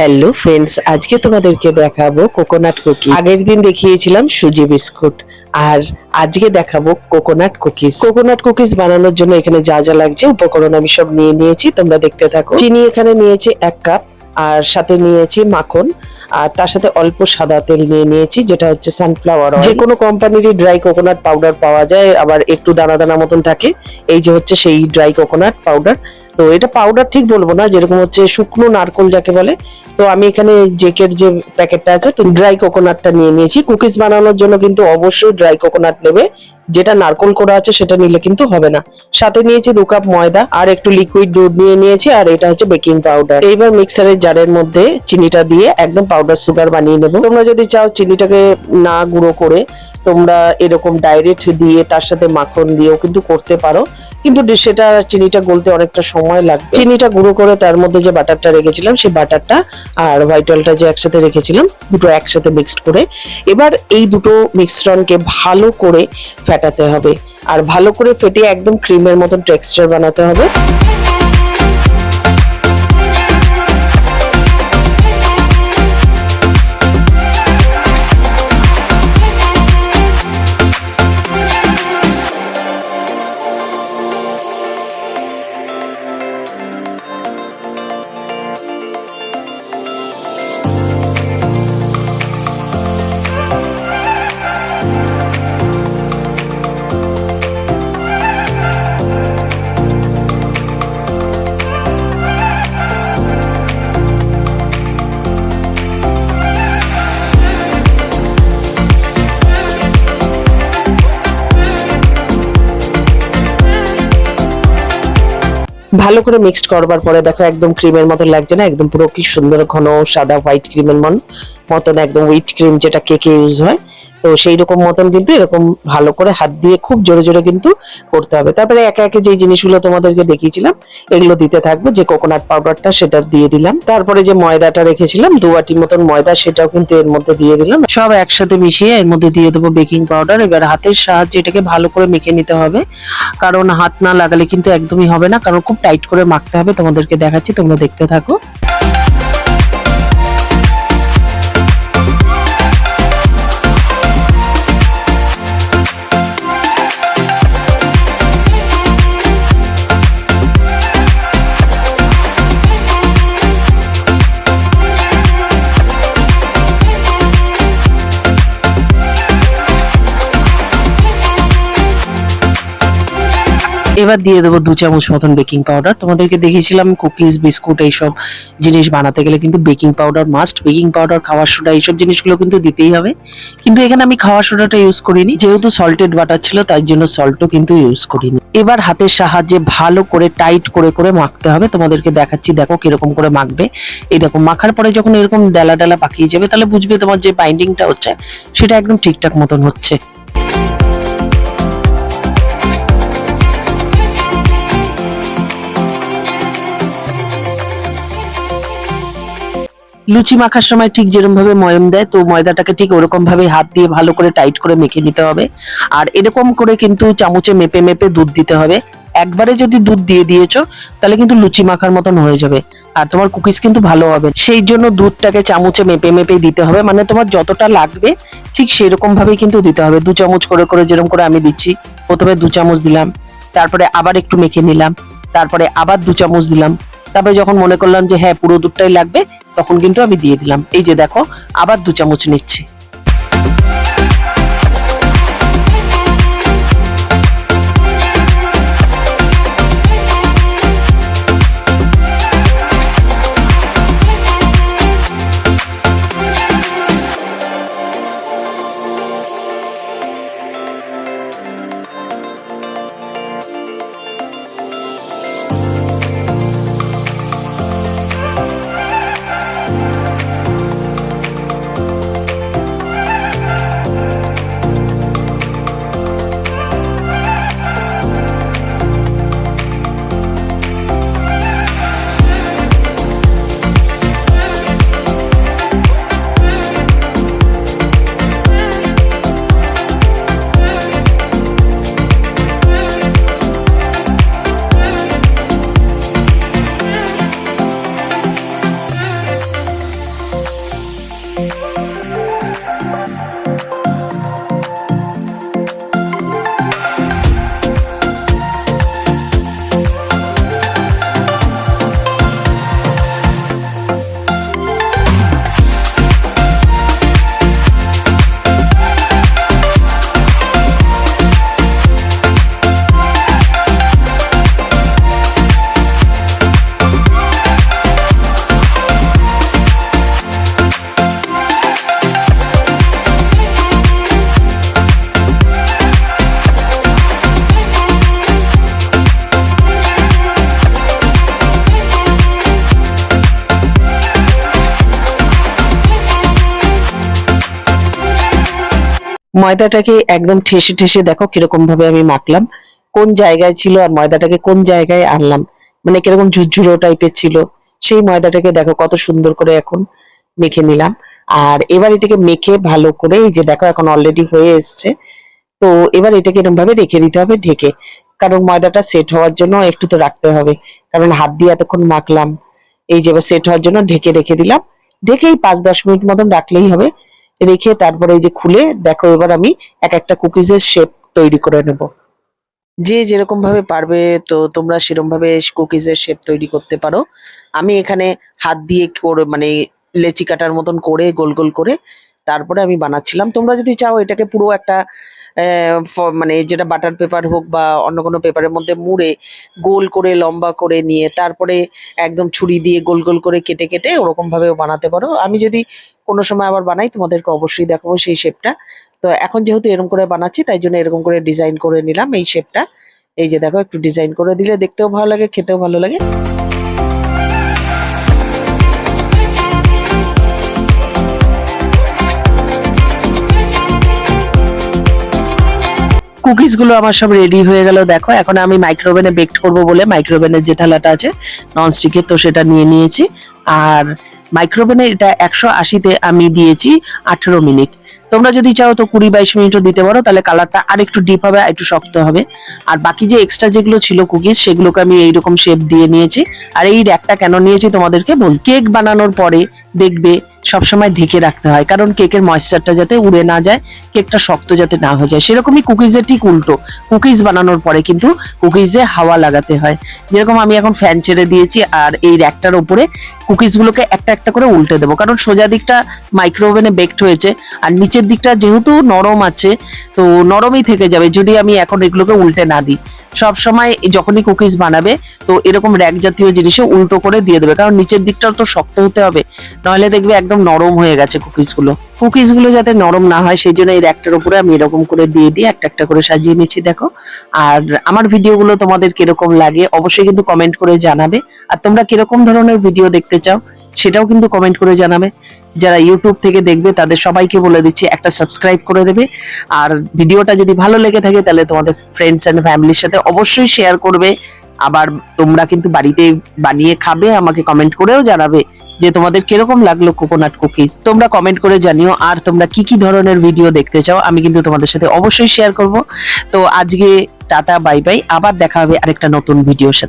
Hello friends, আজকে তোমাদেরকে দেখাবো কোকোনাট কুকি আগের দিন দেখিয়েছিলাম সুজি বিস্কুট, আর আজকে দেখাবো কোকোনাট কুকিজ। কোকোনাট কুকিজ বানানোর জন্য এখানে যা যা লাগছে, উপকরণ আমি সব নিয়ে নিয়েছি, তোমরা দেখতে থাকো। চিনি এখানে নিয়েছি এক কাপ, আর সাথে নিয়েছি মাখন, আর তার সাথে অল্প সাদা তেল নিয়ে নিয়েছি, যেটা হচ্ছে সানফ্লাওয়ার যে কোনো কোম্পানিরই ড্রাই কোকোনাট পাউডার পাওয়া যায়, আবার একটু দানা দানা মতন থাকে, এই যে হচ্ছে সেই ড্রাই কোকোনাট পাউডার তো এটা পাউডার ঠিক বলব না, যেরকম হচ্ছে শুকনো নারকোল যাকে বলে। তো আমি এখানে জেকের যে প্যাকেটটা আছে, তো ড্রাই কোকোনাটটা নিয়ে নিয়েছি। কুকিজ বানানোর জন্য কিন্তু অবশ্যই ড্রাই কোকোনাট নেবে। যেটা নারকোল করা আছে, সেটা নিলে কিন্তু হবে না। সাথে নিয়েছি দু কাপ ময়দা, আর একটু লিকুইড দুধ নিয়ে নিয়েছি, আর এটা হচ্ছে বেকিং পাউডার এইবার মিক্সারের জারের মধ্যে চিনিটা দিয়ে একদম পাউডার সুগার বানিয়ে নেব। তোমরা যদি চাও চিনিটাকে না গুঁড়ো করে, তোমরা এরকম ডাইরেক্ট দিয়ে তার সাথে মাখন দিয়েও কিন্তু করতে পারো। কিন্তু সেটা চিনিটা গলতে অনেকটা সময় লাগবে। চিনিটা গুঁড়ো করে তার মধ্যে যে বাটারটা রেখেছিলাম, সেই বাটারটা আর হোয়াইট অয়েলটা যে একসাথে রেখেছিলাম, দুটো একসাথে মিক্সড করে। এবার এই দুটো মিশ্রণকে ভালো করে ফেটাতে হবে। আর ভালো করে ফেটে একদম ক্রিমের মতন টেক্সচার বানাতে হবে। ভালো করে মিক্সড করবার পরে দেখো একদম ক্রিমের মতো লাগছে না, একদম পুরো কি সুন্দর ঘন সাদা হোয়াইট ক্রিমের মন মতন একদম হুইট ক্রিম যেটা কেকে ইউজ হয়। তো সেই রকম মতন কিন্তু এরকম ভালো করে হাত দিয়ে খুব জোরে জোরে কিন্তু করতে হবে। তারপরে একে একে যে জিনিসগুলো তোমাদেরকে দেখিয়েছিলাম, এগুলো দিতে থাকব। যে কোকোনাট পাউডারটা সেটা দিয়ে দিলাম। তারপরে যে ময়দাটা রেখেছিলাম, দু বাটি মতন ময়দা সেটাও কিন্তু এর মধ্যে দিয়ে দিলাম। সব একসাথে মিশিয়ে এর মধ্যে দিয়ে দেবো বেকিং পাউডার এবার হাতের সাহায্যে এটাকে ভালো করে মেখে নিতে হবে। কারণ হাত না লাগালে কিন্তু একদমই হবে না। কারণ খুব টাইট করে মাখতে হবে। তোমাদেরকে দেখাচ্ছি, তোমরা দেখতে থাকো। এবার দিয়ে দেবো দু চামচ মতন বেকিং পাউডার তোমাদেরকে দেখিয়েছিলাম কুকিজ বিস্কুট এইসব জিনিস বানাতে গেলে কিন্তু baking powder must baking powder খাওয়ার সোডা এইসব জিনিসগুলো কিন্তু দিতেই হবে। কিন্তু এখানে আমি খাওয়ার সোডাটা ইউজ করিনি। যেহেতু সল্টেড বাটার ছিল, তাই জন্য সল্টও কিন্তু ইউজ করিনি। এবার হাতের সাহায্যে ভালো করে টাইট করে করে মাখতে হবে। তোমাদেরকে দেখাচ্ছি, দেখো কীরকম করে মাখবে। এই দেখো, মাখার পরে যখন এরকম ডালা ডালা পাকিয়ে যাবে, তাহলে বুঝবে তোমার যে বাইন্ডিংটা হচ্ছে, সেটা একদম ঠিকঠাক মতন হচ্ছে। লুচি মাখার সময় ঠিক যেরকম ভাবে ময়ম দেয়, তো ময়দাটাকে ঠিক ওরকম ভাবে হাত দিয়ে ভালো করে টাইট করে মেখে নিতে হবে। আর এরকম করে কিন্তু চামচে মেপে মেপে দুধ দিতে হবে। একবারে যদি দুধ দিয়ে দিয়েছ, তাহলে কিন্তু লুচি মাখার মতন হয়ে যাবে। আর তোমার কুকিজ কিন্তু ভালো হবে। সেই জন্য দুধটাকে চামচে মেপে মেপে দিতে হবে। মানে তোমার যতটা লাগবে, ঠিক সেই রকম ভাবেই কিন্তু দিতে হবে। দু চামচ করে করে যেরকম করে আমি দিচ্ছি, প্রথমে দু চামচ দিলাম, তারপরে আবার একটু মেখে নিলাম, তারপরে আবার দু চামচ দিলাম। তারপরে যখন মনে করলাম যে হ্যাঁ পুরো দুধটাই লাগবে, তখন কিন্তু আমি দিয়ে দিলাম। এই যে দেখো, আবার দু চামচ নিচ্ছি। ময়দাটাকে একদম ঠেসে ঠেসে দেখো কীরকম ভাবে আমি মাখলাম। কোন জায়গায় ছিল আর ময়দাটাকে কোন জায়গায় আনলাম। মানে কীরকম ঝুরঝুরো টাইপের ছিল। সেই ময়দাটাকে দেখো কত সুন্দর করে এখন মেখে নিলাম। আর এবার এটাকে মেখে ভালো করে এই যে দেখো এখন অলরেডি হয়ে এসছে। তো এবার এটাকে এরকম ভাবে রেখে দিতে হবে, ঢেকে। কারণ ময়দাটা সেট হওয়ার জন্য একটু তো রাখতে হবে। কারণ হাত দিয়ে এতক্ষণ মাখলাম। এই যে এবার সেট হওয়ার জন্য ঢেকে রেখে দিলাম। ঢেকেই পাঁচ দশ মিনিট মতন রাখলেই হবে। রেখে তারপরে এই যে খুলে, দেখো এবার আমি এক একটা কুকিজের শেপ তৈরি করে নেব। যে যেরকম ভাবে পারবে তো তোমরা সেরকম ভাবে কুকিজের শেপ তৈরি করতে পারো। আমি এখানে হাত দিয়ে করে মানে লেচি কাটার মতন করে, গোল গোল করে তারপরে আমি বানাচ্ছিলাম। তোমরা যদি চাও এটাকে পুরো একটা মানে যেটা বাটার পেপার হোক বা অন্য কোনো পেপারের মধ্যে মুড়ে গোল করে, লম্বা করে নিয়ে তারপরে একদম ছুরি দিয়ে গোল গোল করে কেটে কেটে ওরকম ভাবেও বানাতে পারো। আমি যদি কোনো সময় আবার বানাই, তোমাদেরকে অবশ্যই দেখাবো সেই শেপটা তো এখন যেহেতু এরকম করে বানাচ্ছি, তাই জন্য এরকম করে ডিজাইন করে নিলাম এই শেপটা এই যে দেখো, একটু ডিজাইন করে দিলে দেখতেও ভালো লাগে, খেতেও ভালো লাগে। কুকিজগুলো আমার সব রেডি হয়ে গেল, দেখো। এখন আমি মাইক্রোওভেনে বেকড করব বলে মাইক্রোওভেনের যে থালাটা আছে ননস্টিকের তো সেটা নিয়ে নিয়েছি। আর মাইক্রোওভেনে এটা একশো আশিতে আমি দিয়েছি আঠেরো মিনিট। তোমরা যদি চাও তো কুড়ি বাইশ মিনিটও দিতে পারো, তাহলে কালারটা আর একটু ডিপ হবে আর একটু শক্ত হবে। আর বাকি যে এক্সট্রা যেগুলো ছিল কুকিজ সেগুলোকে আমি এইরকম শেপ দিয়ে নিয়েছি। আর এই র্যাকটা কেন নিয়েছি তোমাদেরকে বল কেক বানানোর পরে দেখবে সবসময় ঢেকে রাখতে হয়। কারণ কেকের ময়েশ্চারটা যাতে উড়ে না যায়, কেকটা শক্ত যাতে না হয়ে যায়। সেরকমই কুকিজের ঠিক উল্টো। কুকিজ বানানোর পরে কিন্তু কুকিজে হাওয়া লাগাতে হয়। যেরকম আমি এখন ফ্যান ছেড়ে দিয়েছি আর এই র্যাকটার উপরে কুকিজগুলোকে একটা একটা করে উল্টে দেবো। কারণ সোজা দিকটা মাইক্রোওভেনে বেকড হয়েছে আর নিচের দিকটা যেহেতু নরম আছে, তো নরমই থেকে যাবে যদি আমি এখন এগুলোকে উল্টে না দিই। সব সময় যখনই কুকিজ বানাবে, তো এরকম র্যাক জাতীয় জিনিসে উল্টো করে দিয়ে দেবে। কারণ নিচের দিকটাও তো শক্ত হতে হবে। নাহলে দেখবে একদম নরম হয়ে গেছে কুকিজগুলো। কুকিজগুলো যাতে নরম না হয়, সেই জন্য এই র্যাকটার উপরে আমি এরকম করে দিয়ে দিয়ে একটা একটা করে সাজিয়ে নিচ্ছি, দেখো। আর আমার ভিডিওগুলো তোমাদের কীরকম লাগে, অবশ্যই কিন্তু কমেন্ট করে জানাবে। আর তোমরা কীরকম ধরনের ভিডিও দেখতে চাও, সেটাও কিন্তু কমেন্ট করে জানাবে। যারা ইউটিউব থেকে দেখবে, তাদের সবাইকে বলে দিচ্ছি, একটা সাবস্ক্রাইব করে দেবে। আর ভিডিওটা যদি ভালো লেগে থাকে, তাহলে তোমাদের ফ্রেন্ডস এন্ড ফ্যামিলির সাথে অবশ্যই শেয়ার করবে। আবার তোমরা কিন্তু বাড়িতে বানিয়ে খাবে, আমাকে কমেন্ট করেও জানাবে যে তোমাদের কীরকম লাগল কোকোনাট কুকিজ তোমরা কমেন্ট করে জানিও আর তোমরা কি কি ধরনের ভিডিও দেখতে চাও, আমি কিন্তু তোমাদের সাথে অবশ্যই শেয়ার করব। তো আজকে টাটা বাই বাই আবার দেখা হবে আরেকটা নতুন ভিডিওর সাথে।